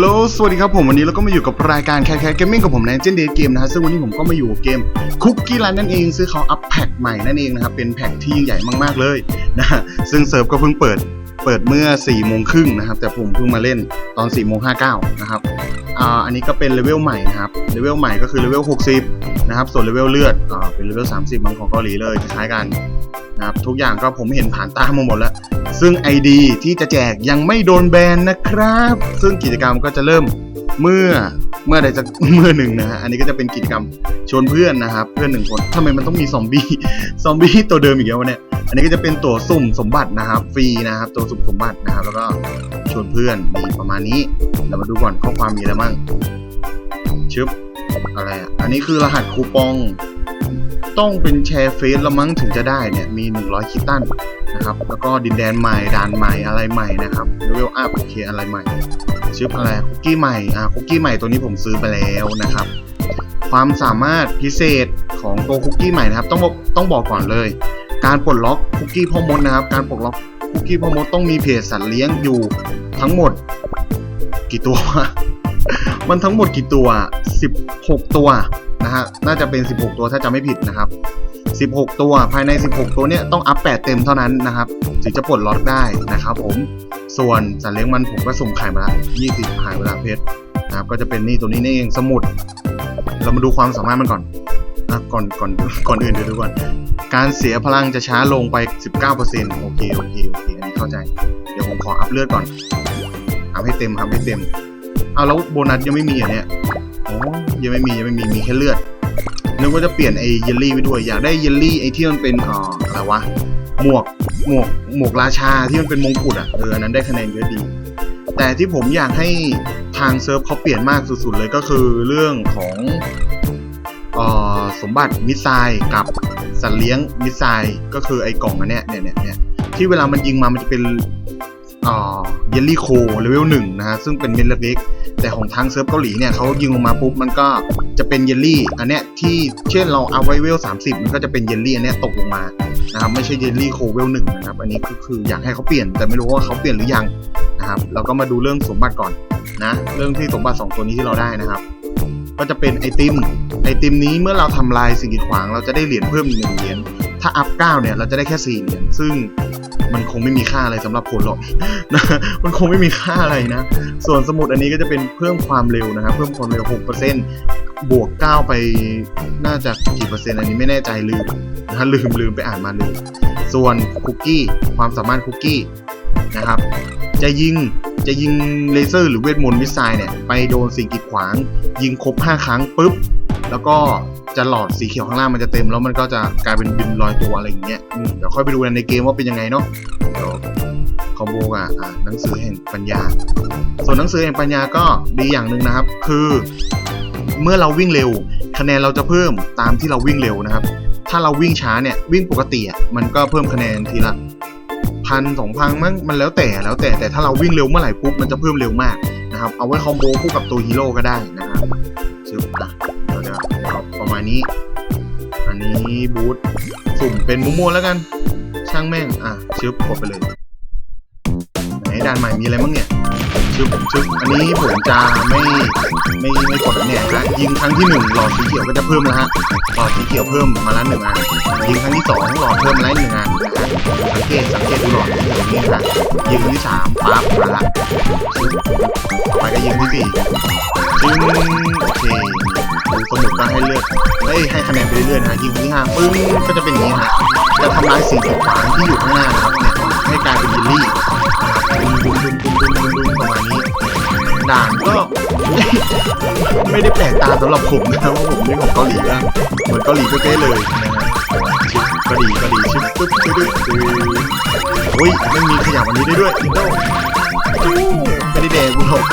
ฮัลโหล สวัสดีครับผมวันนี้เราก็มาอยู่กับรายการแคร์แคร์เกมมิ่งกับผมนะเจนเดย์เกมนะฮะซึ่งวันนี้ผมก็มาอยู่กับเกมคุกกี้รันนั่นเองซึ่งเขาอัพแพ็กใหม่นั่นเองนะครับ เป็นแพ็กที่ยิ่งใหญ่มากๆเลยนะฮะซึ่งเซิร์ฟก็เพิ่งเปิดเปิดเมื่อ4ี่โมงครึ่งนะครับ แต่ผมเพิ่งมาเล่นตอน4ี่โมงห้าเก้านะครับอ่าอันนี้ก็เป็นเลเวลใหม่นะครับเลเวลใหม่ก็คือเลเวล60 นะครับ ส่วนเลเวลเลือดอ่าเป็นเลเวล30บางของเกาหลีเลยคล้ายกัน นะครับทุกอย่างก็ผมเห็นผ่านตามาหมดแล้ว ซึ่ง ID ที่จะแจกยังไม่โดนแบนนะครับ ซึ่งกิจกรรมก็จะเริ่มเมื่อเมื่อใดจะเมื่อหนึ่งนะฮะอันนี้ก็จะเป็นกิจกรรมชวนเพื่อนนะครับ เพื่อนหนึ่งคนทำไมมันต้องมีซอมบี้ซอมบี้ตัวเดิมอีกแล้ววะเนี่ยอันนี้ก็จะเป็นตัวสุ่มสมบัตินะครับ ฟรีนะครับ ตัวสุ่มสมบัตินะครับ แล้วก็ชวนเพื่อนมีประมาณนี้เรามาดูก่อนข้อความมีอะไรบ้างชึบอะไรอะอันนี้คือรหัสคูปอง ต้องเป็นแชร์เฟซละมั้งถึงจะได้เนี่ย มี 100 คิตตันนะครับ แล้วก็ดินแดนใหม่ด่านใหม่อะไรใหม่นะครับเลเวลอัพโอเคอะไรใหม่ ชื่ออะไรคุกกี้ใหม่อ่าคุกกี้ใหม่ตัวนี้ผมซื้อไปแล้วนะครับ ความสามารถพิเศษของตัวคุกกี้ใหม่นะครับ ต้องบอกต้องบอกก่อนเลย การปลดล็อกคุกกี้พ่อมดนะครับ การปลดล็อกคุกกี้พ่อมดต้องมีเพจสัตว์เลี้ยงอยู่ทั้งหมด กี่ตัว มันทั้งหมดกี่ตัว 16 ตัว นะฮะน่าจะเป็น 16 ตัวถ้าจำไม่ผิดนะครับ 16 ตัวภายใน 16 ตัวเนี่ยต้องอัพ 8 เต็มเท่านั้นนะครับถึงจะปลดล็อกได้นะครับ ผมส่วนสัตว์เลี้ยงมันผมก็ส่งไข่มาละ20หายเวลาเพชรนะครับก็จะเป็นนี่ตัวนี้นี่เองสมุด เรามาดูความสามารถมันก่อนนะก่อนก่อนก่อนอื่นเดี๋ยวดูก่อนการเสียพลังจะช้าลงไป 19%โอเคโอเคโอเคอันนี้เข้าใจ เดี๋ยวผมขออัพเลือดก่อนทำให้เต็มทำให้เต็มเอาแล้วโบนัสยังไม่มีอะเนี่ย อ๋อยังไม่มียังไม่มีมีแค่เลือดนึกว่าจะเปลี่ยนไอเยลลี่ไปด้วยอยากได้เยลลี่ไอที่มันเป็นอ่ออะไรวะหมวกหมวกหมวกราชาที่มันเป็นมงกุฎอะเอออันนั้นได้คะแนนเยอะดี แต่ที่ผมอยากให้ทางเซิร์ฟเขาเปลี่ยนมากสุดๆเลยก็คือเรื่องของอ่อสมบัติมิสไซล์กับสัตว์เลี้ยงมิสไซล์ก็คือไอ้กล่องอันเนี้เนี่ยเนี่ยเนี่ยที่เวลามันยิงมามันจะเป็น เยลลี่โคเลเวลหนึ่งนะฮะซึ่งเป็นเม็ดเล็กๆแต่ของทางเซิร์ฟเกาหลีเนี่ยเขายิงลงมาปุ๊บมันก็จะเป็นเยลลี่ อันเนี้ยที่เช่นเราเอาไว้เวล30มันก็จะเป็นเยลลี่อันเนี้ยตกลงมานะครับไม่ใช่เยลลี่โคเวลหนึ่งนะครับอันนี้ก็คืออยากให้เขาเปลี่ยนแต่ไม่รู้ว่าเขาเปลี่ยนหรือยังนะครับเราก็มาดูเรื่องสมบัติก่อนนะเรื่องที่สมบัติ 2 ตัวนี้ที่เราได้นะครับก็จะเป็นไอติมไอติมนี้เมื่อเราทำลายสิ่งกีดขวาง เราจะได้เหรียญเพิ่มอีกหนึ่งเหรียญถ้าอัพ9เนี่ยเราจะได้แค่4เหรียญซึ่ง มันคงไม่มีค่าอะไรสำหรับผลหรอกนะมันคงไม่มีค่าอะไรนะ ส่วนสมุดอันนี้ก็จะเป็นเพิ่มความเร็วนะครับ เพิ่มความเร็ว 6%บวก 9 ไปน่าจะกี่เปอร์เซ็นต์อันนี้ไม่แน่ใจลืมนะฮะลืมลืมไปอ่านมาลืมส่วนคุกกี้ความสามารถคุกกี้นะครับ จะยิงจะยิงเลเซอร์หรือเวทมนต์มิสไซล์เนี่ยไปโดนสิ่งกีดขวาง ยิงครบ 5 ครั้งปุ๊บ แล้วก็จะหลอดสีเขียวข้างล่างมันจะเต็มแล้วมันก็จะกลายเป็นบินลอยตัวอะไรอย่างเงี้ยอืมเดี๋ยวค่อยไปดูกันในเกมว่าเป็นยังไงเนาะเดี๋ยวคอมโบกับอ่าหนังสือแห่งปัญญา ส่วนหนังสือแห่งปัญญาก็ดีอย่างหนึ่งนะครับ คือเมื่อเราวิ่งเร็ว คะแนนเราจะเพิ่มตามที่เราวิ่งเร็วนะครับ ถ้าเราวิ่งช้าเนี่ยวิ่งปกติอะมันก็เพิ่มคะแนนทีละพันสองพันมั้งมันแล้วแต่แล้วแต่แต่ถ้าเราวิ่งเร็วเมื่อไหร่ปุ๊บมันจะเพิ่มเร็วมากนะครับ เอาไว้คอมโบคู่กับตัวฮีโร่ก็ได้นะครับซึ่งอะ ประมาณนี้ อันนี้บูทสุ่มเป็นมั่วๆแล้วกัน ช่างแม่ง อะชึบกดไปเลย ไหนด่านใหม่มีอะไรบ้างเนี่ยชึบชึบอันนี้ผมจะไม่ไม่ไม่กดเนี่ยนะยิงครั้งที่หนึ่งหลอดสีเขียวก็จะเพิ่มแล้วฮะหลอดสีเขียวเพิ่มมาละหนึ่งอันยิงครั้งที่สองหลอดเพิ่มมาละหนึ่งอันสังเกตสังเกตดูหลอดสีเขียวนี้นะยิงครั้งที่สามปั๊บมาละไปก็ยิงที่สี่จึงโอเค ดูสมุดก็ให้เลือกเอ้ยให้คะแนนไปเรื่อยๆนะยิงครั้งที่ห้าปึ้งก็จะเป็นอย่างนี้ฮะจะทำลายสิ่งกีดขวางที่อยู่ข้างหน้านะครับเนี่ยให้กลายเป็นเยลลี่ดุมดุมดุมดุมดุมดุมประมาณนี้ด่านก็ไม่ได้แปลกตาสำหรับผมนะว่าผมเล่นของเกาหลีบ้างเหมือนเกาหลีเป๊ะเลยนะฮะชิปก็ดีก็ดีชิปปึ๊บปึ๊บปึ๊บโอ้ยไม่มีขยับอันนี้ได้ด้วยอิ นโดไม่ได้แดงกูหรอก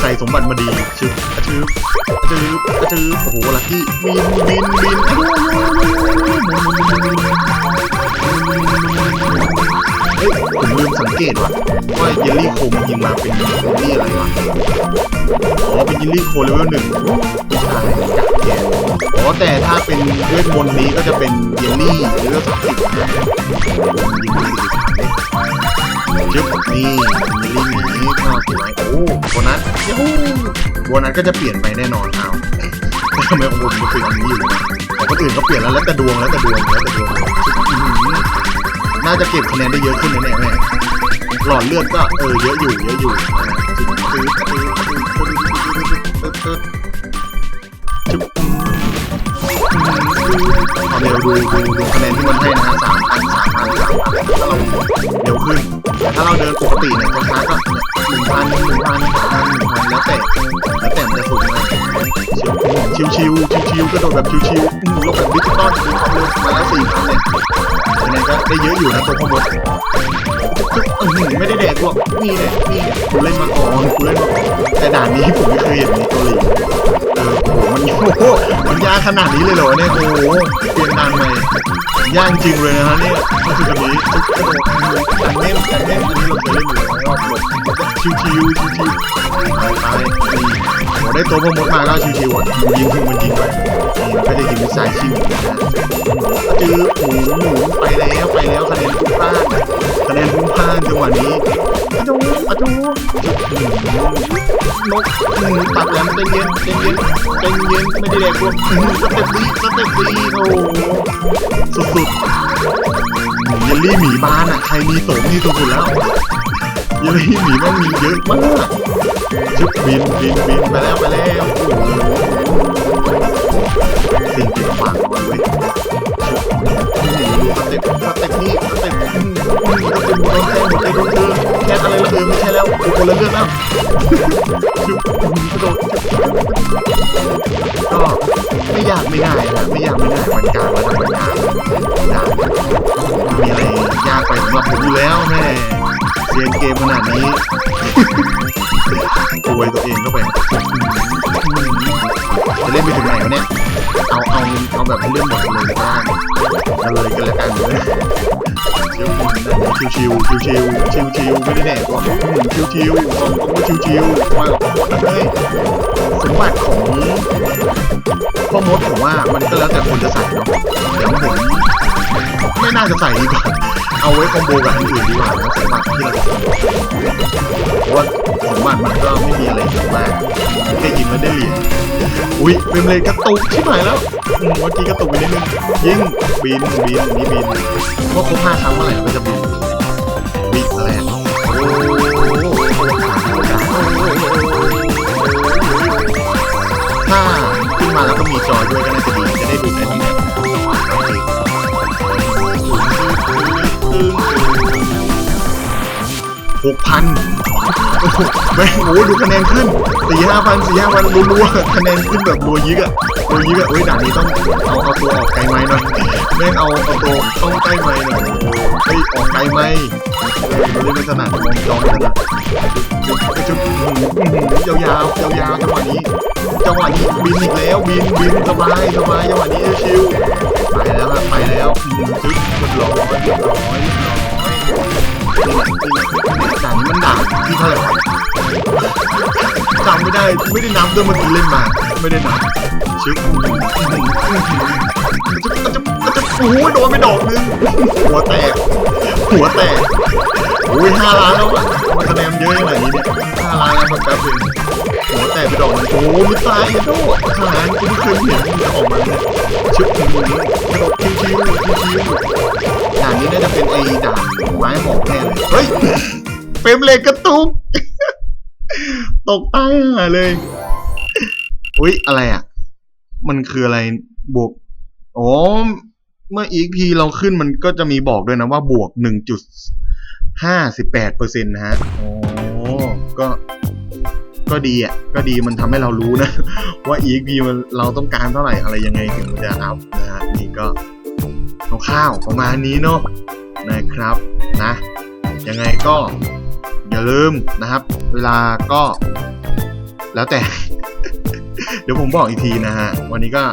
ใส่สมบัติมาดีชิปอะชืบอะชืบอะชืบโอ้โหลักกี้บินบินบินอะดูเฮ้ยผมลืมสังเกตว่ะว่าเยลลี่โคมยิงมาเป็นเยลลี่อะไรวะอ๋อเป็นเยลลี่โคเลเวลหนึ่งไม่ใช่กักแกอ๋อแต่ถ้าเป็นเวทมนต์นี้ก็จะเป็นเยลลี่เลเวลสามสิบยิงดีดี จึ๊บนี่มิลลี่หมีชอบสวยโอ้โบนัสยูฮูโบนัสก็จะเปลี่ยนไปแน่นอนเอาทำไมของผมมันเป็นอย่างนี้อยู่นะแต่คนอื่นก็เปลี่ยนแล้วแล้วแต่ดวงแล้วแต่ดวงแล้วแต่ดวงน่าจะเก็บคะแนนได้เยอะขึ้นแน่ๆแม่หลอดเลือดก็เออเยอะอยู่เยอะอยู่อ่าจึ๊บจึ๊บจึ๊ เอาเร็วดูดูดูคะแนนที่มันให้นะฮะสามพันสามพันสามพันถ้าเราเร็วขึ้นแต่ถ้าเราเดินปกติเนี่ยช้าๆก็หนึ่งพันหนึ่งพันสองพันหนึ่งพันแล้วแต่แล้วแต่มันจะสูงมาชิวชิวชิวชิวๆกระโดดแบบชิวชิวๆอืมลงแบบดิจิตอลดิจิตอลเลยมาแล้วสี่พันเลยคะแนนก็ได้เยอะอยู่นะตัวพ่อมด อื้อหือไม่ได้แดกหรอกนี่แหละนี่แหละกูเล่นมาก่อนกูเล่นมาก่อนแต่ด่านนี้ผมไม่เคยเห็นในเกาหลีเออโอ้โหมันโอ้โหมันยากขนาดนี้เลยเหรอเนี่ยโอ้โหเปลี่ยนด่านใหม่ยากจริงเลยนะฮะเนี่ยก็คือแบบนี้กระโดดการเล่นการเล่นอันนี้เราเคยเล่นอยู่แล้วรอบหลบชิวชิวชิวชิวๆไปไปนี่โอ้ได้ตัวพ่อมดมาก็ชิวชิวๆอะมันยิงมันยิงไปนี่มันก็จะยิงมิสไซล์ชิวนะจื้อหมุนหมุนไปแล้วไปแล้วคะแนนพุ่งพลาด คะแนนพุ่งพลาดจังหวะนี้อะจูอะจูนกอืมตัดแล้วใจเย็นใจเย็นใจเย็นไม่ได้แดกพวกสเต็ปดีสเต็ปดีโอ้สุดๆเยลลี่หมีบ้านอะใครมีโสมนี่สุดๆแล้วเยลลี่หมีมันมีเยอะมากชุบบินบินบินไปแล้วไปแล้วโอ้โหสิ่งที่ลำบากก่อนเว้ย คนละเรื่องแล้วชุบอืมกระโดดก็ไม่ยากไม่ง่ายนะไม่ยากไม่ง่ายปานกลางระดับปานกลางด่านมีอะไรยากไปสำหรับผมอยู่แล้วแม่เรียนเกมขนาดนี้อวยตัวเองเข้าไปจะเล่นไปถึงไหนวะเนี่ย เอาเอาเอาแบบเรื่องหมดเลยก็ได้เอาเลยกันแล้วกันเลย ชิวชิวชิวชิวชิวๆไม่ได้แดกหรอกชิวชิวๆต้องต้องว่าชิวชิวๆมากับพ่อมดนะเฮ้ยสมบัติของพ่อมดผมว่ามันก็แล้วแต่คนจะใส่เนาะเดี๋ยวผมไม่น่าจะใส่ดีกว่าเอาไว้คอมโบกับอันอื่นดีกว่านะสมบัติที่เราเพราะว่าสมบัติมันก็ไม่มีอะไรเยอะมากแค่ยิงแล้วได้เหรียญอุ้ยเฟรมเลยกระตุกที่หมายแล้วอืมเมื่อกี้กระตุกไปนิดนึงยิงบินบินนนี้บินเพราะครบห้าครั้งเมื่อไหร่มันก็จะบิน บินอะไรอะโอ้ถ้าขึ้นมาแล้วก็มีจอยด้วยก็น่าจะดีจะได้ดูในที่นี้หกพัน แม่งโอ้ดูคะแนนขึ้นสี่ห้าพันสี่ห้าพันรัวๆคะแนนขึ้นแบบรัวยิกอะรัวยิกอะเฮ้ยด่านนี้ต้องเอาเอาตัวออกไกลไม้หน่อยแม่งเอาเอาตัวเข้าใกล้ไม้หน่อยเฮ้ยออกไกลไม้เราเล่นไม่ถนัดมองจอไม่ถนัดจุดจุดจุดยาวยาวยาวจังหวะนี้จังหวะนี้บินอีกแล้วบินบินสบายสบายจังหวะนี้ชิวไปแล้วครับไปแล้วจุดเรียบร้อยเรียบร้อยเรียบร้อย ที่เท่าไหร่จำไม่ได้ไม่ได้นับด้วยมื่อกี้เล่นมา ไม่ได้นับชึบจะจะจะโอ้โหโดนไปดอกนึงหัวแตกหัวแตกโอ้ยห้าล้านแล้วอะมันคะแนนเยอะขนาดนี้เนี่ยห้าล้านแล้วแป๊บๆเองหัวแตกไปดอกนึงโอ้โหมีตายกันด้วยทหารกูไม่เคยเห็นมันจะออกมาเนี่ยชึบถึงมือกระโดดชิวๆชิวๆด่านนี้น่าจะเป็นไอ้ด่านไม้หอกแน่เลยเฮ้ย เฟมเลยกระตุก ตกใต้หาเลย อุ๊ย อะไรอะ มันคืออะไรบวกอ๋อเมื่อ EXP เราขึ้นมันก็จะมีบอกด้วยนะว่าบวก 1.58เปอร์เซ็นต์นะฮะอ๋อก็ก็ดีอะ ก็ดีมันทำให้เรารู้นะ ว่า EXP มันเราต้องการเท่าไหร่อะไรยังไงถึงจะอัพนะฮะนี่ก็คร่าวๆประมาณนี้เนาะนะครับนะ ยังไงก็ อย่าลืมนะครับ เวลาก็แล้วแต่ เดี๋ยวผมบอกอีกทีนะฮะ วันนี้ก็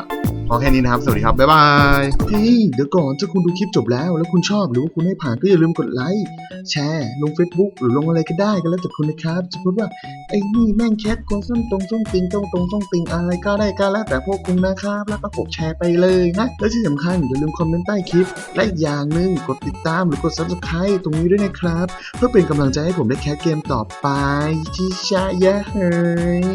พอแค่นี้นะครับ สวัสดีครับ บ๊ายบาย เฮ้ย เดี๋ยวก่อนถ้าคุณดูคลิปจบแล้ว แล้วคุณชอบหรือว่าคุณให้ผ่านก็อย่าลืมกดไลค์ แชร์ ลง Facebook หรือลงอะไรก็ได้ก็แล้วแต่คุณนะครับจะพูดว่า ไอ้นี่แม่งแคทกวนส้นตรงส้นติงตรงตรงส้นติงอะไรก็ได้ก็แล้วแต่พวกคุณนะครับ แล้วก็กดแชร์ไปเลยนะ และที่สำคัญอย่าลืมคอมเมนต์ใต้คลิป และอีกอย่างหนึ่งกดติดตามหรือกด subscribe ตรงนี้ด้วยนะครับ เพื่อเป็นกำลังใจให้ผมได้แคสเกมต่อไปชิชะยะเฮ้ย